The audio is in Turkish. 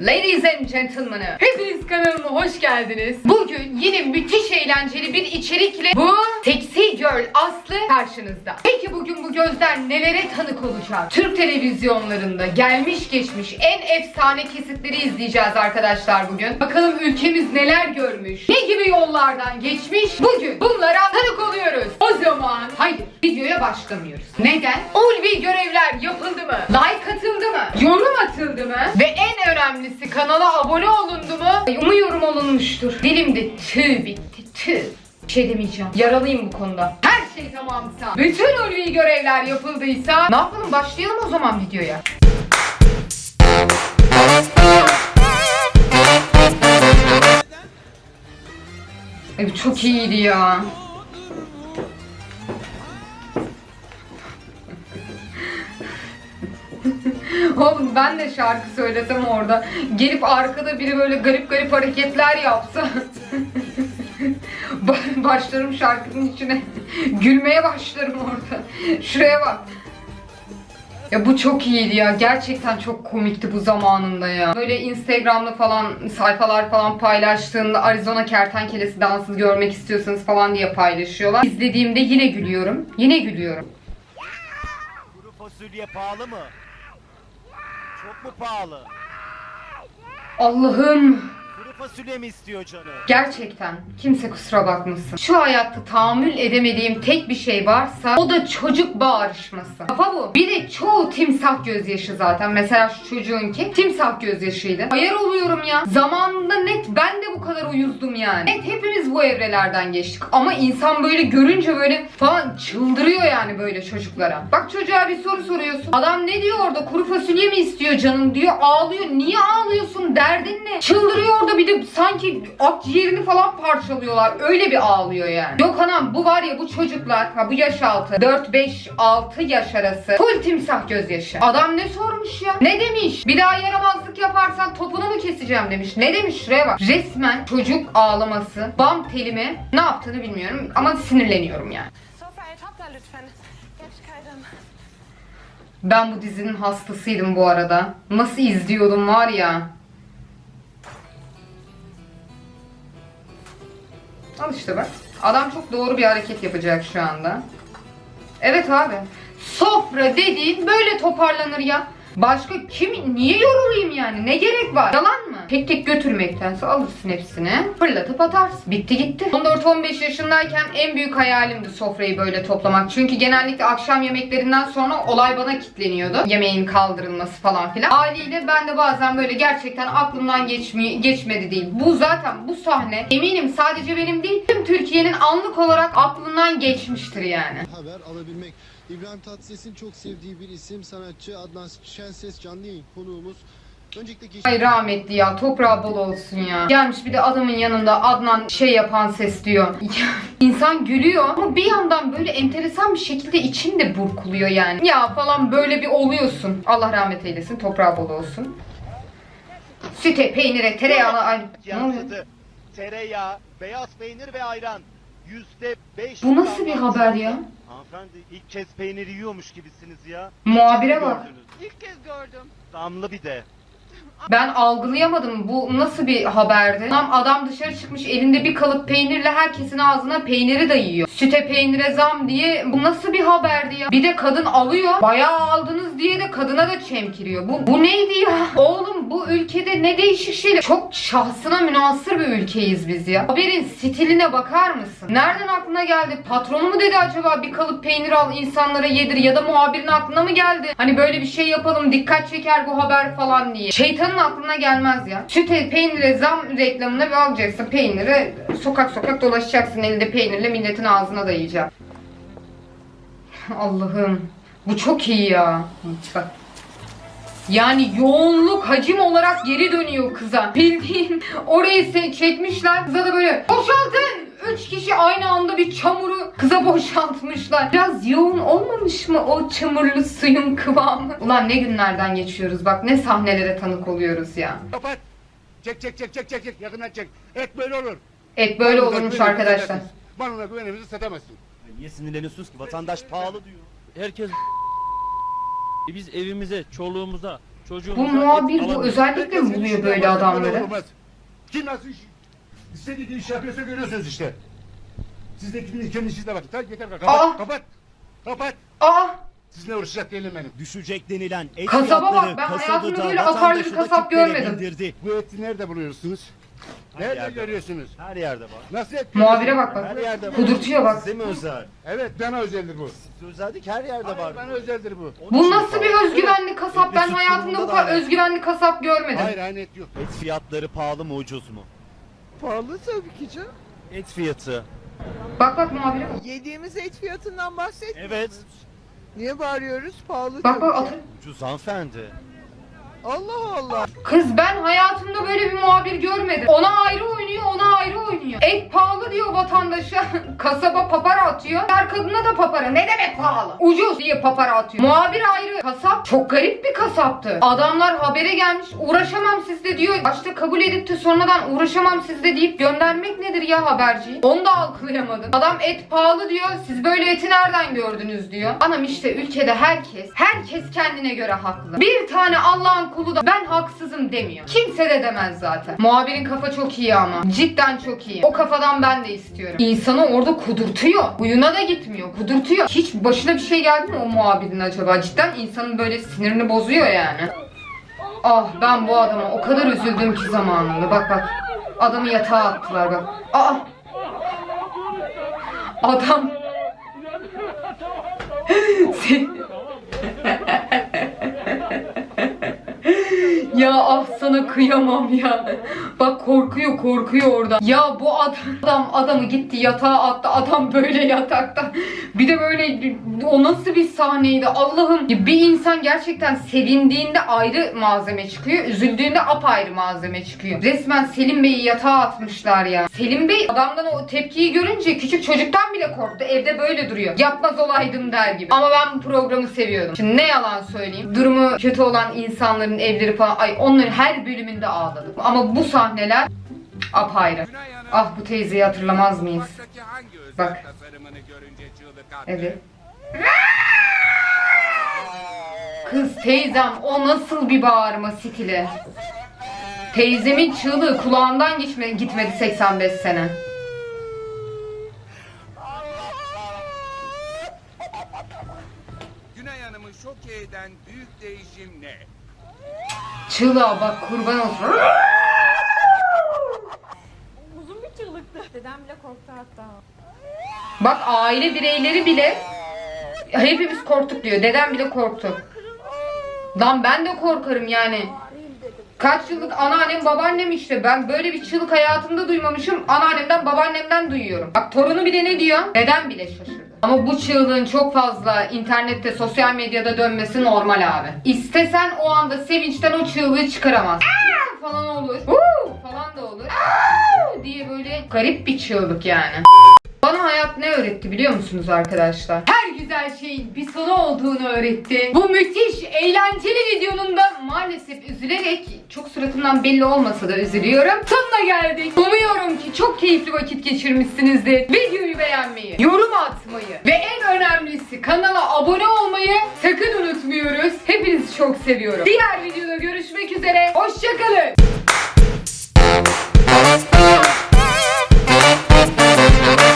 Ladies and gentlemen, hepiniz kanalıma hoş geldiniz. Bugün yine müthiş eğlenceli bir içerikle bu Sexy Girl Aslı karşınızda. Peki bugün bu gözler nelere tanık olacak? Türk televizyonlarında gelmiş geçmiş en efsane kesitleri izleyeceğiz arkadaşlar bugün. Bakalım ülkemiz neler görmüş, ne gibi yollardan geçmiş. Bugün bunlara tanık oluyoruz. O zaman haydi videoya başlamıyoruz. Neden? Ulvi görevler yapıldı mı? Like atıldı mı? Yorum atıldı mı? Ve en önemlisi kanala abone olundu mu? Umuyorum olunmuştur. Dilimde tüy bitti tüy. Bir şey demeyeceğim. Yaralıyım bu konuda. Her şey tamamsa, bütün ulvi görevler yapıldıysa ne yapalım başlayalım o zaman videoya. Ay, çok iyiydi ya. Oğlum ben de şarkı söylesem orada. Gelip arkada biri böyle garip garip hareketler yapsa. Ba- başlarım şarkının içine. Gülmeye başlarım orada. Şuraya bak. Ya bu çok iyiydi ya. Gerçekten çok komikti bu zamanında ya. Böyle Instagram'da falan sayfalar falan paylaştığında Arizona kertenkelesi dansı görmek istiyorsanız falan diye paylaşıyorlar. İzlediğimde yine gülüyorum. Yine gülüyorum. Kuru fasulye pahalı mı? Çok mu pahalı? Allah'ım. Fasulye mi istiyor canı? Gerçekten kimse kusura bakmasın. Şu hayatta tahammül edemediğim tek bir şey varsa o da çocuk bağırışması. Kafa bu. Bir de çoğu timsah gözyaşı zaten. Mesela şu çocuğunki timsah gözyaşıydı. Hayır oluyorum ya. Zamanında net ben de bu kadar uyuzdum yani. Net hepimiz bu evrelerden geçtik. Ama insan böyle görünce böyle falan çıldırıyor yani böyle çocuklara. Bak çocuğa bir soru soruyorsun. Adam ne diyor orada? Kuru fasulye mi istiyor canım diyor. Ağlıyor. Niye ağlıyorsun? Derdin ne? Çıldırıyor orada bir de sanki akciğerini falan parçalıyorlar. Öyle bir ağlıyor yani. Yok anam bu var ya bu çocuklar ha bu yaş altı 4 5 6 yaş arası full timsah gözyaşı. Adam ne sormuş ya? Ne demiş? Bir daha yaramazlık yaparsan topunu mu keseceğim demiş. Ne demiş? Şuraya bak. Resmen çocuk ağlaması. Bam telime ne yaptığını bilmiyorum ama sinirleniyorum yani. Ben bu dizinin hastasıydım bu arada. Nasıl izliyordum var ya. Al işte bak. Adam çok doğru bir hareket yapacak şu anda. Evet abi. Sofra dediğin böyle toparlanır ya. Başka kim niye yorulayım yani? Ne gerek var? Yalan mı? Tek tek götürmektense alırsın hepsini. Fırlatıp atarsın. Bitti gitti. 14-15 yaşındayken en büyük hayalimdi sofrayı böyle toplamak. Çünkü genellikle akşam yemeklerinden sonra olay bana kitleniyordu. Yemeğin kaldırılması falan filan. Haliyle ben de bazen böyle gerçekten aklımdan geçmi geçmedi değil. Bu zaten bu sahne eminim sadece benim değil tüm Türkiye'nin anlık olarak aklından geçmiştir yani. haber alabilmek. İbrahim Tatlıses'in çok sevdiği bir isim sanatçı Adnan Şenses canlı yayın konuğumuz. Öncelikle geç... Ay rahmetli ya toprağı bol olsun ya. Gelmiş bir de adamın yanında Adnan şey yapan ses diyor. İnsan gülüyor ama bir yandan böyle enteresan bir şekilde için de burkuluyor yani. Ya falan böyle bir oluyorsun. Allah rahmet eylesin toprağı bol olsun. Süte, peynire, tereyağına ay. Ne oluyor? Tereyağı, beyaz peynir ve ayran. Bu nasıl bir haber ya? Hanımefendi ilk kez peyniri yiyormuş gibisiniz ya. Muhabire bak. İlk kez gördüm. Damlı bir de. Ben algılayamadım. Bu nasıl bir haberdi? Adam, adam dışarı çıkmış elinde bir kalıp peynirle herkesin ağzına peyniri dayıyor. Süte peynire zam diye bu nasıl bir haberdi ya? Bir de kadın alıyor. Bayağı aldınız diye de kadına da çemkiriyor. Bu, bu neydi ya? Oğlum bu ülkede ne değişik şeyler. Çok şahsına münasır bir ülkeyiz biz ya. Haberin stiline bakar mısın? Nereden aklına geldi? Patronu mu dedi acaba bir kalıp peynir al insanlara yedir ya da muhabirin aklına mı geldi? Hani böyle bir şey yapalım dikkat çeker bu haber falan diye. Şeytanın aklına gelmez ya. Süte peynire zam reklamına bir alacaksın peyniri sokak sokak dolaşacaksın elinde peynirle milletin ağzına dayayacaksın. Allah'ım bu çok iyi ya. Bak yani yoğunluk hacim olarak geri dönüyor kıza. Bildiğin orayı çekmişler. Kıza da böyle boşaltın. Üç kişi aynı anda bir çamuru kıza boşaltmışlar. Biraz yoğun olmamış mı o çamurlu suyun kıvamı? Ulan ne günlerden geçiyoruz bak ne sahnelere tanık oluyoruz ya. Kapat. Çek çek çek çek çek yakından çek. Et böyle olur. Et böyle olurmuş arkadaşlar. Bana güvenimizi satamazsın. Ya Niye sinirleniyorsunuz ki? Vatandaş pahalı diyor. Herkes E biz evimize, çoluğumuza, Bu muhabir bu özellikle mi buluyor böyle adamları? Olmaz. Kim nasıl iş, istediği iş yapıyorsa görüyorsunuz işte. Siz de gidin kendi işinize bakın. Tamam yeter kapat. Aa! Kapat. Kapat. Aa Sizinle uğraşacak değilim benim. Düşecek denilen et Kasaba bak, fiyatları ben kasabı hayatımda da böyle atarlı bir vatandaşı da kasap kitlere görmedim. Bu eti nerede buluyorsunuz? Nerede yerde. görüyorsunuz? Her yerde var. Nasıl et muhabire bak bak. Her yerde var. Kudurtuyor bak. Size mi özel? Evet bana özeldir bu. Size özellik her yerde var. Hayır, bana özeldir bu. Onun Bu nasıl bir özgüvenli kasap? Ben hayatımda bu kadar da var. özgüvenli kasap görmedim. Hayır aynı et yok. Et fiyatları pahalı mı ucuz mu? Pahalı tabii ki canım. Et fiyatı. Bak bak muhabire bak. Yediğimiz et fiyatından bahsetmiyoruz. Evet. Niye bağırıyoruz? Pahalı Bak tabii bak. Ucuz hanımefendi. Allah Allah. Kız ben hayatımda böyle bir muhabir görmedim. Ona ayrı oynuyor, ona ayrı oynuyor. Et pahalı diyor vatandaşa. Kasaba papara atıyor. Her kadına da papara. Ne demek pahalı? Ucuz diye papara atıyor. Muhabir ayrı. Kasap çok garip bir kasaptı. Adamlar habere gelmiş. Uğraşamam sizle diyor. Başta kabul edip de sonradan uğraşamam sizle deyip göndermek nedir ya haberciyi? Onu da algılayamadım. Adam et pahalı diyor. Siz böyle eti nereden gördünüz diyor. Anam işte ülkede herkes, herkes kendine göre haklı. Bir tane Allah'ın kulu da ben haksızım demiyor. Kimse de demez zaten. Muhabirin kafa çok iyi ama. Cidden çok iyi. O kafadan ben de istiyorum. İnsanı orada kudurtuyor. Uyuna da gitmiyor. Kudurtuyor. Hiç başına bir şey geldi mi o muhabirin acaba? Cidden insanın böyle sinirini bozuyor yani. Ah ben bu adama o kadar üzüldüm ki zamanında. Bak bak. Adamı yatağa attılar bak. Aa. Adam. Ya ah sana kıyamam ya. Bak korkuyor korkuyor orada. Ya bu adam, adam adamı gitti yatağa attı. Adam böyle yatakta. Bir de böyle o nasıl bir sahneydi Allah'ım. Bir insan gerçekten sevindiğinde ayrı malzeme çıkıyor. Üzüldüğünde apayrı malzeme çıkıyor. Resmen Selim Bey'i yatağa atmışlar ya. Selim Bey adamdan o tepkiyi görünce küçük çocuktan bile korktu. Evde böyle duruyor. Yapmaz olaydım der gibi. Ama ben bu programı seviyordum. Şimdi ne yalan söyleyeyim. Durumu kötü olan insanların evleri falan. Ay onların her bölümünde ağladım. Ama bu sahneler apayrı. Ah bu teyzeyi hatırlamaz mıyız? Bak. Evet. Kız teyzem o nasıl bir bağırma stili. Teyzemin çığlığı kulağından geçme, gitmedi 85 sene. Günay Hanım'ı şok eden büyük değişim ne? Çığlığa bak kurban olsun. Uzun bir çığlıktı. Dedem bile korktu hatta. Bak aile bireyleri bile hepimiz korktuk diyor. Dedem bile korktu. Lan ben de korkarım yani. Kaç yıllık anneannem babaannem işte. Ben böyle bir çığlık hayatımda duymamışım. Anneannemden babaannemden duyuyorum. Bak torunu bile ne diyor? Dedem bile şaşırdı. Ama bu çığlığın çok fazla internette, sosyal medyada dönmesi normal abi. İstesen o anda sevinçten o çığlığı çıkaramaz. Falan olur. Falan da olur. Diye böyle garip bir çığlık yani. Ne öğretti biliyor musunuz arkadaşlar? Her güzel şeyin bir sonu olduğunu öğretti. Bu müthiş, eğlenceli videonun da maalesef üzülerek çok suratımdan belli olmasa da üzülüyorum. Sonuna geldik. Umuyorum ki çok keyifli vakit geçirmişsinizdir. Videoyu beğenmeyi, yorum atmayı ve en önemlisi kanala abone olmayı sakın unutmuyoruz. Hepinizi çok seviyorum. Diğer videoda görüşmek üzere. Hoşçakalın.